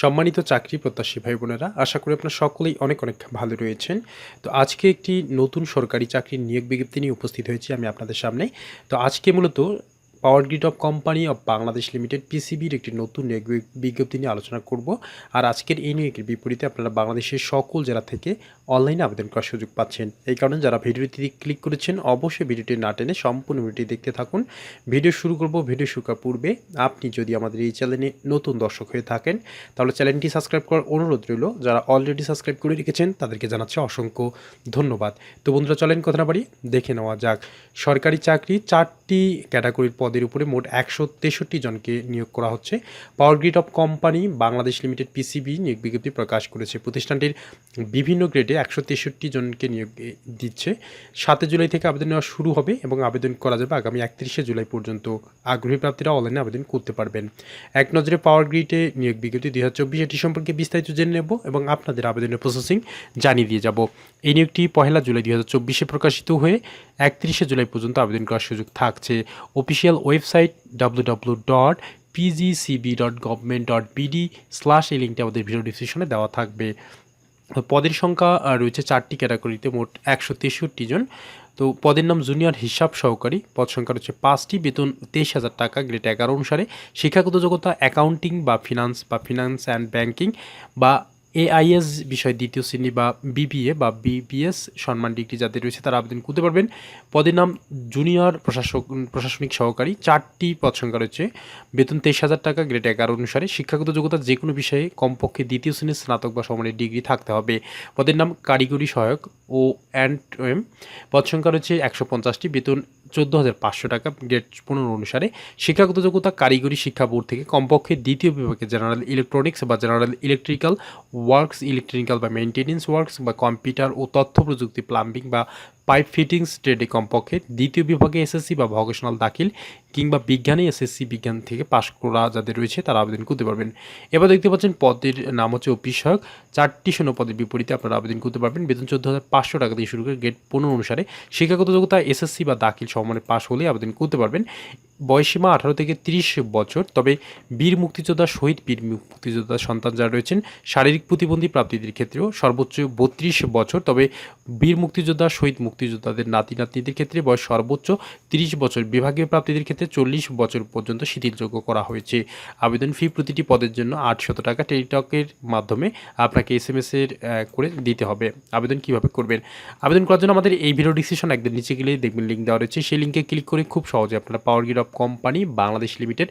সম্মানিত চাকরি প্রত্যাশী ভাই বোনেরা আশা করি আপনার সকলেই অনেক অনেক ভালো রয়েছেন। তো আজকে একটি নতুন সরকারি চাকরির নিয়োগ বিজ্ঞপ্তি নিয়ে উপস্থিত হয়েছি আমি আপনাদের সামনে। তো আজকে মূলত power grid of company of Bangladesh limited, পিসিবির একটি নতুন বিজ্ঞপ্তি নিয়ে আলোচনা করব। আর আজকের এই নিয়োগের বিপরীতে আপনারা বাংলাদেশের সকল জেলা থেকে অনলাইনে আবেদন করার সুযোগ পাচ্ছেন। এই কারণে যারা ভিডিওটি ক্লিক করেছেন, অবশ্যই ভিডিওটি না টেনে সম্পূর্ণ ভিডিওটি দেখতে থাকুন। ভিডিও শুরু করব ভিডিও শুরু করার পূর্বে। আপনি যদি আমাদের এই চ্যানেলে নতুন দর্শক হয়ে থাকেন, তাহলে চ্যানেলটি সাবস্ক্রাইব করার অনুরোধ রইল। যারা অলরেডি সাবস্ক্রাইব করে রেখেছেন, তাদেরকে জানাচ্ছে অসংখ্য ধন্যবাদ। তো বন্ধুরা, চলেন কথা বাড়ি দেখে নেওয়া যাক। সরকারি চাকরি চারটি ক্যাটাগরির পদের উপরে মোট একশো তেষট্টি জনকে নিয়োগ করা হচ্ছে। Power grid of company Bangladesh limited PCB নিয়োগ বিজ্ঞপ্তি প্রকাশ করেছে প্রতিষ্ঠানটির বিভিন্ন গ্রেডে একশো তেষট্টি জনকে নিয়োগ দিচ্ছে। সাতে জুলাই থেকে আবেদন নেওয়া শুরু হবে এবং আবেদন করা যাবে আগামী একত্রিশে জুলাই পর্যন্ত। আগ্রহী প্রাপ্তিরা অনলাইনে আবেদন করতে পারবেন। এক নজরে পাওয়ার গ্রিডে নিয়োগ বিজ্ঞপ্তি দুই হাজার চব্বিশ, এটি সম্পর্কে বিস্তারিত জেনে নেব এবং আপনাদের আবেদনের প্রসেসিং জানিয়ে দিয়ে যাব। এই নিয়োগটি পহেলা জুলাই দুই হাজার চব্বিশে প্রকাশিত হয়ে একত্রিশে জুলাই পর্যন্ত আবেদন করার সুযোগ থাকছে। Official website W W dot PGCB dot government dot BD slash এই লিঙ্কটি আমাদের ভিডিও ডিসক্রিপশনে দেওয়া থাকবে। পদের সংখ্যা রয়েছে চারটি ক্যাটাগরিতে, মোট একশো তেষট্টি জন। তো পদের নাম জুনিয়র হিসাব সহকারী। পদ সংখ্যা রয়েছে পাঁচটি, বেতন তেইশ হাজার টাকা, গ্রেড এগারো অনুসারে। শিক্ষাগত যোগ্যতা, অ্যাকাউন্টিং বা ফিনান্স বা ফিনান্স অ্যান্ড ব্যাংকিং বা এআইএস বিষয় দ্বিতীয় শ্রেণি বা বিবিএ বা বিবিএস সম্মান ডিগ্রি যাদের রয়েছে তারা আবেদন করতে পারবেন। পদের নাম জুনিয়র প্রশাসক, প্রশাসনিক সহকারী। চারটি পদ সংখ্যা রয়েছে। বেতন তেইশ হাজার টাকা, গ্রেড এগারো অনুসারে শিক্ষাগত যোগ্যতা যে কোনো বিষয়ে কমপক্ষে দ্বিতীয় শ্রেণির স্নাতক বা সমানের ডিগ্রি থাকতে হবে। পদের নাম কারিগরি সহায়ক ও অ্যান্ড এম। পদ সংখ্যা রয়েছে একশো পঞ্চাশটি। বেতন চোদ্দ হাজার পাঁচশো টাকা, গ্রেড পনেরো অনুসারে শিক্ষাগত যোগ্যতা কারিগরি শিক্ষা বোর্ড থেকে কমপক্ষে দ্বিতীয় বিভাগে জেনারেল ইলেকট্রনিক্স বা জেনারেল ইলেকট্রিক্যাল ওয়ার্কস ইলেকট্রিক্যাল বা মেনটেনেন্স ওয়ার্কস বা কম্পিউটার ও তথ্য প্রযুক্তি প্লাম্বিং বা পাইপ ফিটিংস ট্রেডে কমপক্ষে দ্বিতীয় বিভাগে এসএসসি বা ভকেশনাল দাখিল কিংবা বিজ্ঞানে এসএসসি বিজ্ঞান থেকে পাশ করা যাদের রয়েছে, তারা আবেদন করতে পারবেন। এবার দেখতে পাচ্ছেন পদের নাম হচ্ছে অফিস সহায়ক চারটি শূন্য পদের বিপরীতে আপনারা আবেদন করতে পারবেন। বেতন চোদ্দ হাজার পাঁচশো টাকা দিয়ে শুরু করে গেট পনেরো অনুসারে শিক্ষাগত যোগ্যতা এসএসসি বা দাখিল সমমানে পাশ হলে আবেদন করতে পারবেন। বয়সীমা আঠারো থেকে তিরিশ বছর, তবে বীর মুক্তিযোদ্ধা শহীদ বীর মুক্তিযোদ্ধার সন্তান যারা রয়েছেন, শারীরিক প্রতিবন্ধী প্রাপ্তিদের ক্ষেত্রেও সর্বোচ্চ বত্রিশ বছর, তবে বীর মুক্তিযোদ্ধা, শহীদ মুক্তিযোদ্ধাদের নাতি নাতনিদের ক্ষেত্রে বয়স সর্বোচ্চ তিরিশ বছর, বিভাগীয় প্রাপ্তিদের ক্ষেত্রে চল্লিশ বছর পর্যন্ত শিথিলযোগ্য করা হয়েছে। আবেদন ফি প্রতিটি পদের জন্য আটশত টাকা টেলিটকের মাধ্যমে আপনাকে এস এম এর করে দিতে হবে। আবেদন কীভাবে করবেন? আবেদন করার জন্য আমাদের এই ভিডিও ডিসিশন একদম নিচে গেলে দেখবেন লিঙ্ক দেওয়া রয়েছে। সেই লিঙ্কে ক্লিক করে খুব সহজে আপনারা power grid of company Bangladesh limited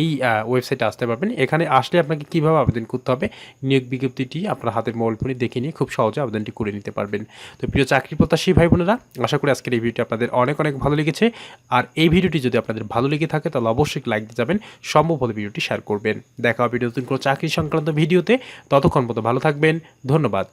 এই ওয়েবসাইটে আসতে পারবেন। এখানে আসলে আপনাকে কীভাবে আবেদন করতে হবে, নিয়োগ বিজ্ঞপ্তিটি আপনার হাতের মোবাইল ফোনে দেখে নিয়ে খুব সহজে আবেদনটি করে নিতে পারবেন। তো প্রিয় চাকরি প্রত্যাশী ভাই বোনেরা, আশা করি আজকের এই ভিডিওটি আপনাদের অনেক অনেক ভালো লেগেছে। আর এই ভিডিওটি যদি আপনাদের ভালো লেগে থাকে, তাহলে অবশ্যই লাইক দিয়ে যাবেন সম্ভব হলে ভিডিওটি শেয়ার করবেন। দেখা হবে নতুন কোনো চাকরি সংক্রান্ত ভিডিওতে। ততক্ষণ মতো ভালো থাকবেন, ধন্যবাদ।